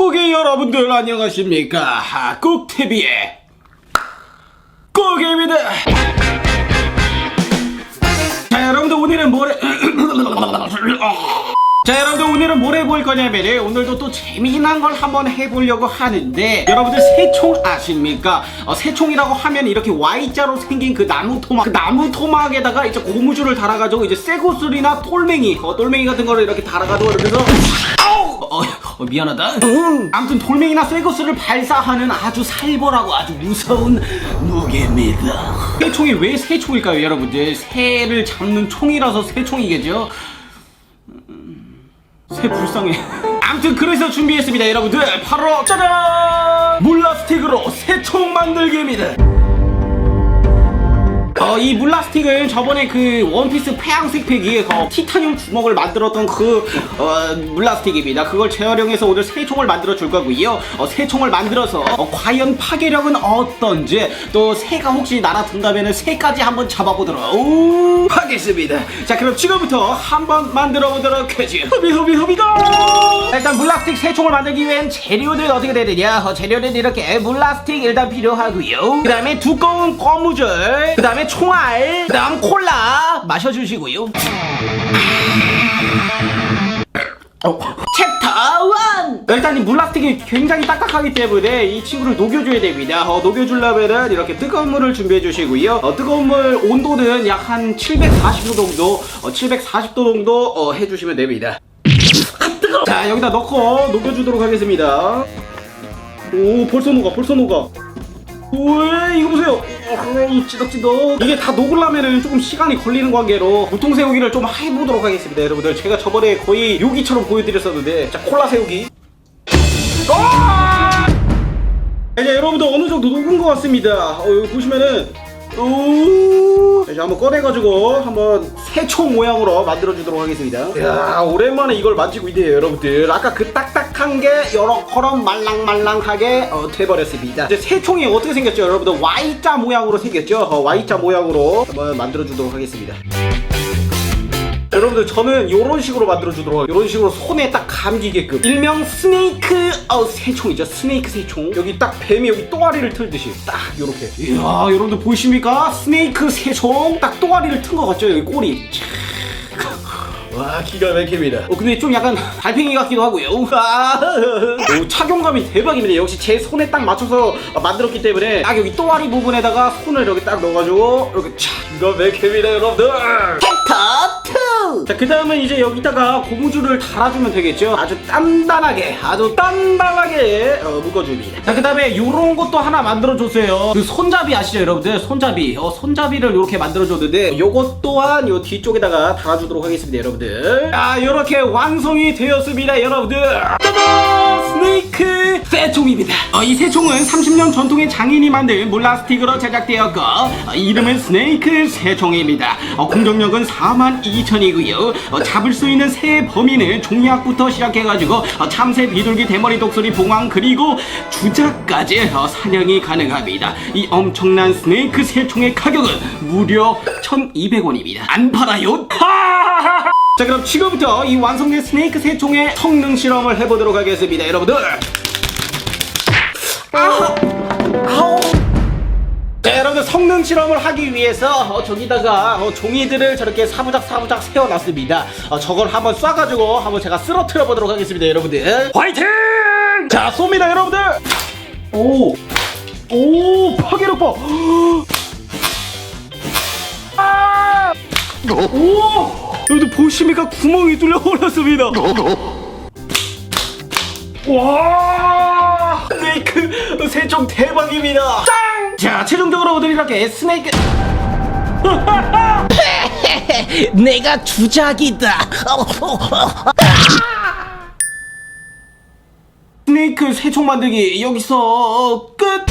꾹꾹이 여러분들 안녕하십니까 꾹TV의 꾹입니다 자 여러분들 오늘은 뭘 해... 자 여러분들 오늘은 뭘 해볼 거냐면은 오늘도 또 재미난 걸 한번 해보려고 하는데 여러분들 새총 아십니까? 어, 새총이라고 하면 이렇게 Y자로 생긴 그 나무 토막 그 나무 토막에다가 이제 고무줄을 달아가지고 이제 쇠고슬이나 똘맹이 어, 똘맹이 같은 거를 이렇게 달아가지고 이렇게 해서! 어, 어, 미안하다 아무튼 돌멩이나 쇠고슬을 발사하는 아주 살벌하고 아주 무서운 무게입니다 새총이 왜 새총일까요 여러분들 새를 잡는 총이라서 새총이겠죠 새 불쌍해. 아무튼 그래서 준비했습니다, 여러분들. 바로 짜잔! 물라스틱으로 새총 만들기입니다. 어, 이 물라스틱을 저번에 그 원피스 폐양색 어, 티타늄 주먹을 만들었던 그 어, 물라스틱입니다. 그걸 재활용해서 오늘 새 총을 만들어 줄 거고요. 어, 새 총을 만들어서 어, 과연 파괴력은 어떤지 또 새가 혹시 날아든다면 새까지 한번 잡아보도록 오, 하겠습니다. 자 그럼 지금부터 한번 만들어 보도록 하죠. 허비 허비 허비가 일단 물라스틱 새 총을 만들기 위한 재료는 어떻게 되냐? 어, 재료는 이렇게 물라스틱 일단 필요하고요. 그 다음에 두꺼운 고무줄, 그 다음에 총알, 그 다음 콜라 마셔주시고요. 어, 챕터 1! 일단 이 물라스틱이 굉장히 딱딱하기 때문에 이 친구를 녹여줘야 됩니다. 어, 녹여주려면은 이렇게 뜨거운 물을 준비해 주시고요. 어, 뜨거운 물 온도는 약 한 740도 정도, 어, 740도 정도 어, 해주시면 됩니다. 아, 뜨거워! 자, 여기다 넣고 녹여주도록 하겠습니다. 오, 벌써 녹아, 벌써 녹아. 왜 이거 보세요. 어, 찌덕찌덕. 이게 다 녹으려면은 조금 시간이 걸리는 관계로 보통 새우기를 좀 해보도록 하겠습니다, 여러분들. 제가 저번에 거의 요기처럼 보여드렸었는데, 자 콜라 새우기. 아! 이제 여러분들 어느 정도 녹은 것 같습니다. 어, 여기 보시면은 오, 자, 이제 한번 꺼내가지고 한번 새총 모양으로 만들어주도록 하겠습니다. 이야, 오랜만에 이걸 만지고 있네요, 여러분들. 아까 그 딱딱한 게 여러커럼 말랑말랑하게 어, 돼버렸습니다. 이제 새총이 어떻게 생겼죠, 여러분들? Y자 모양으로 생겼죠? 어, Y자 모양으로 한번 만들어주도록 하겠습니다. 여러분들 저는 이런 식으로 만들어 주도록 이런 식으로 손에 딱 감기게끔. 일명 스네이크 어 새총이죠. 스네이크 새총. 여기 딱 뱀이 여기 또아리를 틀듯이 딱 요렇게. 이야 여러분들 보이십니까? 스네이크 새총. 딱 또아리를 튼 것 같죠? 여기 꼬리 와 기가 막힙니다. 어 근데 좀 약간 달팽이 같기도 하고요. 아, 오, 착용감이 대박입니다. 역시 제 손에 딱 맞춰서 만들었기 때문에 딱 여기 또아리 부분에다가 손을 이렇게 딱 넣어가지고 이렇게 차 기가 막힙니다, 여러분들. 챕터 2. 자, 그 다음은 이제 여기다가 고무줄을 달아주면 되겠죠. 아주 단단하게, 아주 단단하게 어, 묶어줍니다. 자, 그 다음에 요런 것도 하나 만들어줬어요. 그 손잡이 아시죠, 여러분들? 손잡이. 어, 손잡이를 이렇게 만들어줬는데 요것 또한 요 뒤쪽에다가 달아주도록 하겠습니다, 여러분 들. 자, 요렇게 완성이 되었습니다, 여러분들. 짜잔! 스네이크 새총입니다. 어, 이 새총은 30년 전통의 장인이 만든 물라스틱으로 제작되었고 어, 이름은 스네이크 새총입니다. 어, 공격력은 42,000이고요. 어, 잡을 수 있는 새 범위는 종약부터 시작해가지고 어, 참새, 비둘기, 대머리, 독수리, 봉황 그리고 주작까지 어, 사냥이 가능합니다. 이 엄청난 스네이크 새총의 가격은 무려 1,200원입니다. 안 팔아요? 자 그럼 지금부터 이 완성된 스네이크 새총의 성능 실험을 해보도록 하겠습니다 여러분들. 아우 아우 자 여러분들 성능 실험을 하기 위해서 어, 저기다가 어, 종이들을 저렇게 사부작 사부작 세워놨습니다. 어, 저걸 한번 쏴가지고 한번 제가 쓰러뜨려 보도록 하겠습니다 여러분들. 화이팅! 자 쏩니다 여러분들. 오 오 파괴력 봐 아! 오! 여러분들 보십니까? 구멍이 뚫려 버렸습니다. 와! 스네이크 새총 대박입니다. 짱! 자, 최종적으로 오늘 이렇게 스네이크 내가 주작이다. 스네이크 새총 만들기 여기서 끝.